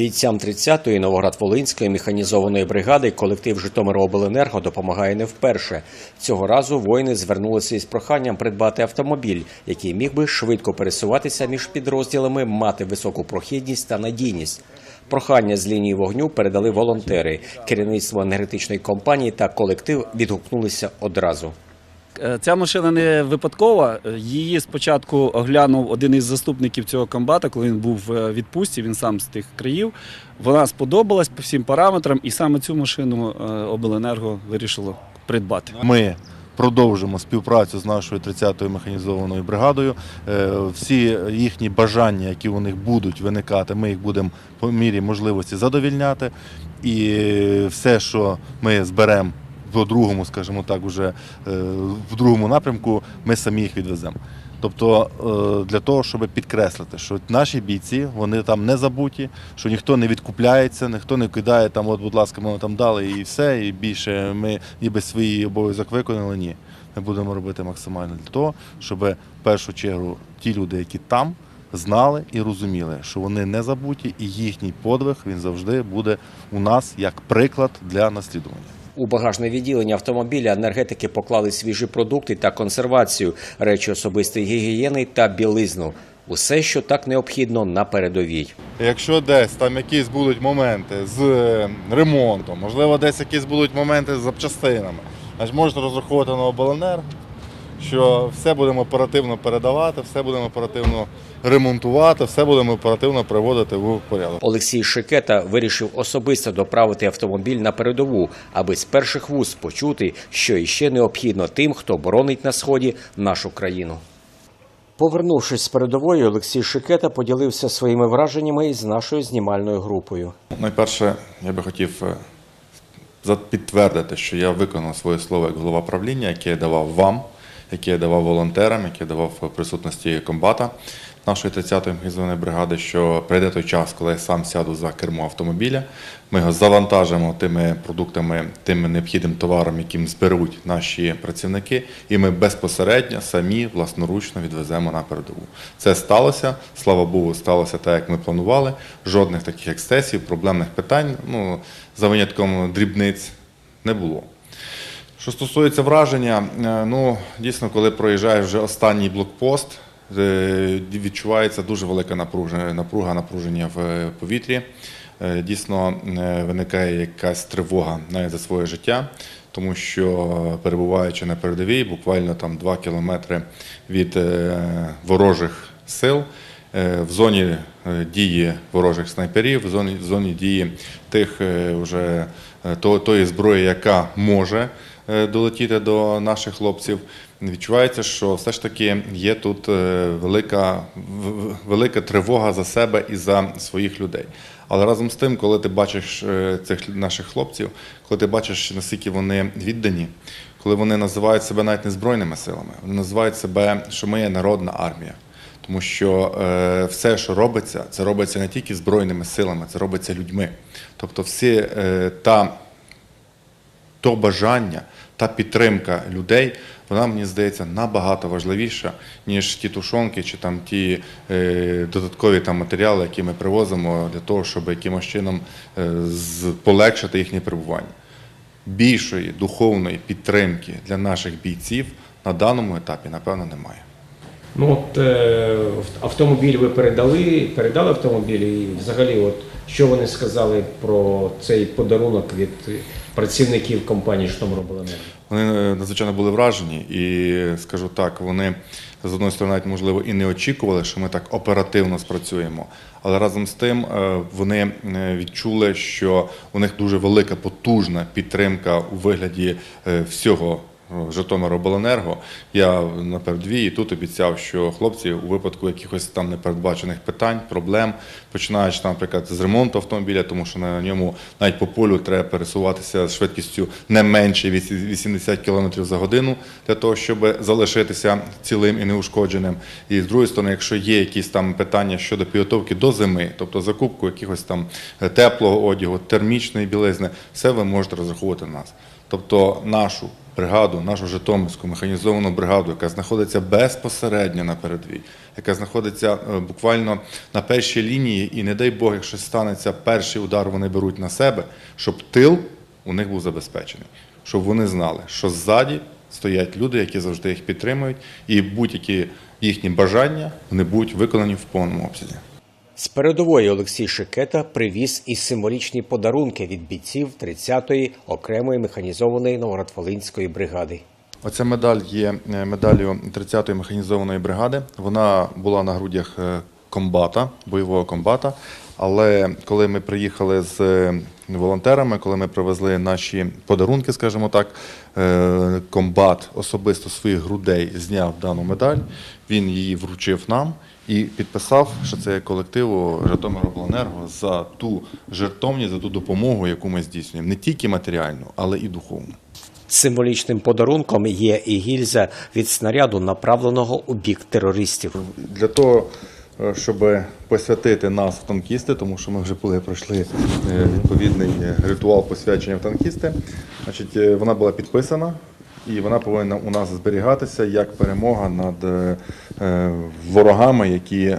Бійцям 30-ї Новоград-Волинської механізованої бригади колектив Житомиробленерго допомагає не вперше. Цього разу воїни звернулися із проханням придбати автомобіль, який міг би швидко пересуватися між підрозділами, мати високу прохідність та надійність. Прохання з лінії вогню передали волонтери. Керівництво енергетичної компанії та колектив відгукнулися одразу. Е, Ця машина не випадкова. Е, Її спочатку оглянув один із заступників цього комбата, коли він був в відпустці, він сам з тих країв. Вона сподобалась по всім параметрам, і саме цю машину е, обленерго вирішило придбати. Ми продовжимо співпрацю з нашою 30-ю механізованою бригадою. Е, Всі їхні бажання, які у них будуть виникати, ми їх будемо по мірі можливості задовільняти. І все, що ми зберемо по другому, скажімо так, уже е, в другому напрямку, ми самі їх відвеземо. Тобто е, для того, щоб підкреслити, що наші бійці вони там не забуті, що ніхто не відкупляється, ніхто не кидає там, от, будь ласка, ми там дали і все, і більше ми ніби свій обов'язок виконали. Ні. Ми будемо робити максимально для того, щоб в першу чергу ті люди, які там, знали і розуміли, що вони не забуті, і їхній подвиг він завжди буде у нас як приклад для наслідування. У багажне відділення автомобіля енергетики поклали свіжі продукти та консервацію, речі особистої гігієни та білизну. Усе, що так необхідно на передовій. Якщо десь там якісь будуть моменти з е, ремонтом, можливо, десь якісь будуть моменти з запчастинами, значить можете розраховувати на обленерго, що все будемо оперативно передавати, все будемо оперативно ремонтувати, все будемо оперативно приводити в порядок. Олексій Шикета вирішив особисто доправити автомобіль на передову, аби з перших вуз почути, що іще необхідно тим, хто боронить на сході нашу країну. Повернувшись з передової, Олексій Шикета поділився своїми враженнями із нашою знімальною групою. Найперше, я би хотів е, підтвердити, що я виконав своє слово як голова правління, яке я давав вам, яке я давав волонтерам, яке я давав в присутності комбата нашої 30-ї механізованої бригади, що прийде той час, коли я сам сяду за кермо автомобіля. Ми його завантажимо тими продуктами, тим необхідним товаром, яким зберуть наші працівники, і ми безпосередньо самі власноручно відвеземо на передову. Це сталося. Слава Богу, сталося так, як ми планували. Жодних таких ексцесів, проблемних питань, ну за винятком дрібниць, не було. Що стосується враження, е, ну дійсно, коли проїжджаєш вже останній блокпост, е, відчувається дуже велика напруга, напруження в е, повітрі. Дійсно виникає якась тривога навіть за своє життя, тому що перебуваючи на передовій, буквально там 2 кілометри від ворожих сил. В зоні дії ворожих снайперів, в зоні, в зоні дії тих е, вже е, то- тої зброї, яка може долетіти до наших хлопців. Відчувається, що все ж таки є тут е, велика, велика тривога за себе і за своїх людей. Але разом з тим, коли ти бачиш е, цих наших хлопців, коли ти бачиш, наскільки вони віддані, коли вони називають себе навіть не збройними силами, вони називають себе, що ми є народна армія. Тому що е, все, що робиться, це робиться не тільки збройними силами, це робиться людьми. Тобто, всі е, та то бажання, та підтримка людей, вона мені здається набагато важливіша, ніж ті тушонки чи там ті е, додаткові там матеріали, які ми привозимо для того, щоб якимось чином е, полегшити їхнє перебування. Більшої духовної підтримки для наших бійців на даному етапі, напевно, немає. Ну от е, автомобіль ви передали, передали автомобіль, і взагалі, от що вони сказали про цей подарунок від працівників компанії «Житомиробленерго»? Вони е, надзвичайно були вражені, і скажу так, вони з одної сторони, навіть, можливо, і не очікували, що ми так оперативно спрацюємо. Але разом з тим е, вони е, відчули, що у них дуже велика потужна підтримка у вигляді всього. Е, Житомиробленерго. Я на передвії тут обіцяв, що хлопці у випадку якихось там непередбачених питань, проблем, починаючи, наприклад, з ремонту автомобіля, тому що на ньому навіть по полю треба пересуватися з швидкістю не менше від 80 км за годину для того, щоб залишитися цілим і неушкодженим. І з другої сторони, якщо є якісь там питання щодо підготовки до зими, тобто закупку якихось там е, теплого одягу, термічної білизни, все ви можете розраховувати на нас. Тобто нашу бригаду, нашу Житомирську механізовану бригаду, яка знаходиться безпосередньо на передовій, яка знаходиться е, буквально на першій лінії, і не дай Бог, якщо станеться перший удар, вони беруть на себе, щоб тил у них був забезпечений, щоб вони знали, що ззаді стоять люди, які завжди їх підтримують, і будь-які їхні бажання вони будуть виконані в повному обсязі. З передової Олексій Шикета привіз і символічні подарунки від бійців 30-ї окремої механізованої Новоград-Волинської бригади. Оця медаль є е, медаллю 30-ї механізованої бригади. Вона була на грудях е, комбата, бойового комбата. Але коли ми приїхали з е, волонтерами, коли ми привезли наші подарунки, скажімо так, е, комбат особисто своїх грудей зняв дану медаль, він її вручив нам і підписав, що це колективу Житомиробленерго за ту жертовність, за ту допомогу, яку ми здійснюємо, не тільки матеріальну, але і духовну. Символічним подарунком є і гільза від снаряду, направленого у бік терористів. для того, щоб посвятити нас в танкісти, тому що ми вже були пройшли е, відповідний е, ритуал посвячення в танкісти. Значить, е, вона була підписана. І вона повинна у нас зберігатися як перемога над е, е, ворогами, які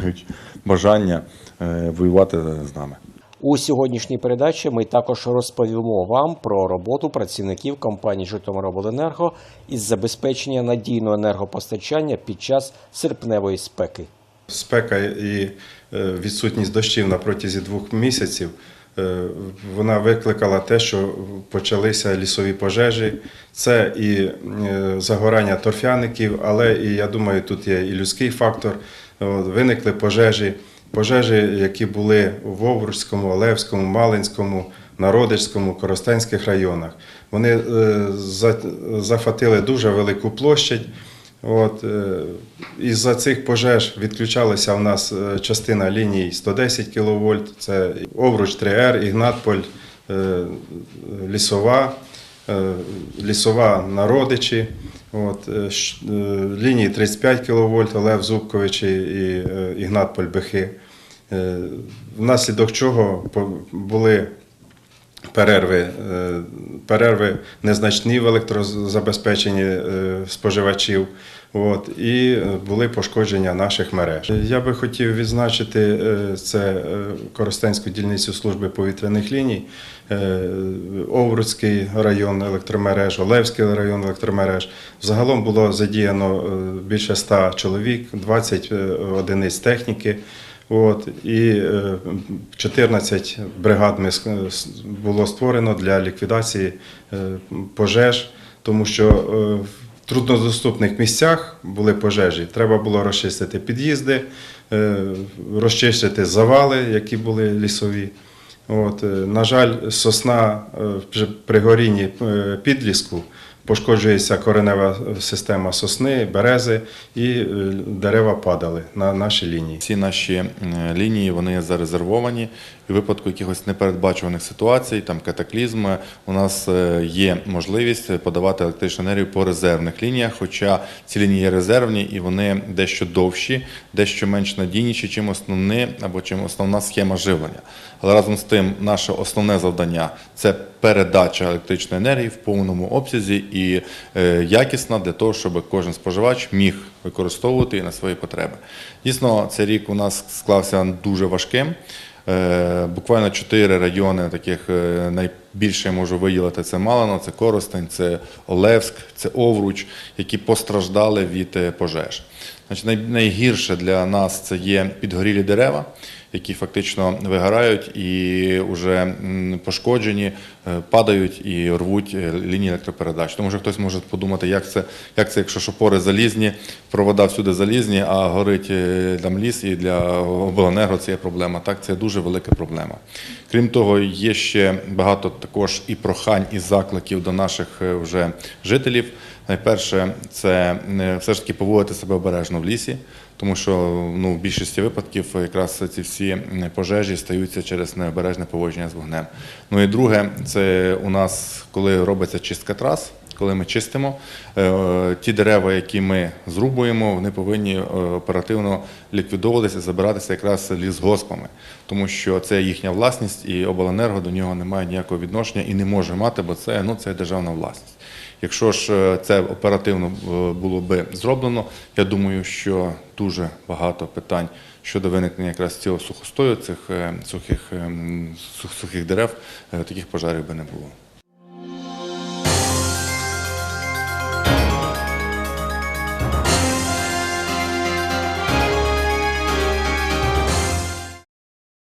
мають бажання е, воювати з нами. У сьогоднішній передачі ми також розповімо вам про роботу працівників компанії Житомиробленерго із забезпечення надійного енергопостачання під час серпневої спеки. Спека і е, відсутність дощів на протязі двох місяців е, вона викликала те, що почалися лісові пожежі. Це і е, загорання торфяників, але і я думаю, тут є і людський фактор. Виникли пожежі, пожежі, які були у Вовручському, Олевському, Малинському, Народицькому, Коростенських районах. Вони захватили дуже велику площадь. От, е, із-за цих пожеж відключалася в нас е, частина ліній 110 кВт, це Овруч 3Р, Ігнатполь, е, Лісова, Лісова на Родичі, от, лінії 35 кВт, Олев Зубковичі і Ігнатполь Бехи. Внаслідок чого були перерви, е, перерви незначні в електрозабезпеченні е, споживачів. От, і е, були пошкодження наших мереж. Я би хотів відзначити це Коростенську дільницю служби повітряних ліній, Овруцький район електромереж, Олевський район електромереж. Взагалом було задіяно більше 100 чоловік, 20 е, одиниць техніки. От, і е, 14 бригад ми ск- с- було створено для ліквідації е, пожеж, тому що е, в труднодоступних місцях були пожежі. Треба було розчистити під'їзди, е, розчистити завали, які були лісові. От, е, на жаль, сосна е, при горінні е, підліску пошкоджується коренева система сосни, берези, і е, дерева падали на наші лінії. Всі наші е, лінії вони зарезервовані. І в випадку якихось непередбачуваних ситуацій, там катаклізми, у нас е, є можливість подавати електричну енергію по резервних лініях. Хоча ці лінії резервні і вони дещо довші, дещо менш надійніші, чим основні або чим основна схема живлення. Але разом з тим, наше основне завдання це передача електричної енергії в повному обсязі і е, якісна для того, щоб кожен споживач міг використовувати на свої потреби. Дійсно, цей рік у нас склався дуже важким. Е, Буквально чотири райони таких е, найбільше я можу виділити. Це Малино, це Коростень, це Олевськ, це Овруч, які постраждали від пожеж. Значить, найгірше для нас це є підгорілі дерева, які фактично вигорають і вже пошкоджені, падають і рвуть е, лінії електропередач. Тому що хтось може подумати, як це, як це, якщо шопори залізні, провода всюди залізні, а горить е, там ліс, і для обленерго це є проблема. Так, це дуже велика проблема. Крім того, є ще багато також і прохань, і закликів до наших е, вже жителів. Найперше, це е, все ж таки поводити себе обережно в лісі, тому що ну, в більшості випадків якраз ці всі пожежі стаються через необережне поводження з вогнем. Ну і друге, це у нас, коли робиться чистка трас, коли ми чистимо, е, ті дерева, які ми зрубуємо, вони повинні е, оперативно ліквідовуватися, забиратися якраз лісгоспами, тому що це їхня власність, і обленерго до нього не має ніякого відношення і не може мати, бо це, ну, це державна власність. Якщо ж е, це оперативно е, було би зроблено, я думаю, що дуже багато питань щодо виникнення якраз цього сухостою, цих е, сухих, е, м, сух- сухих дерев, таких пожарів би не було.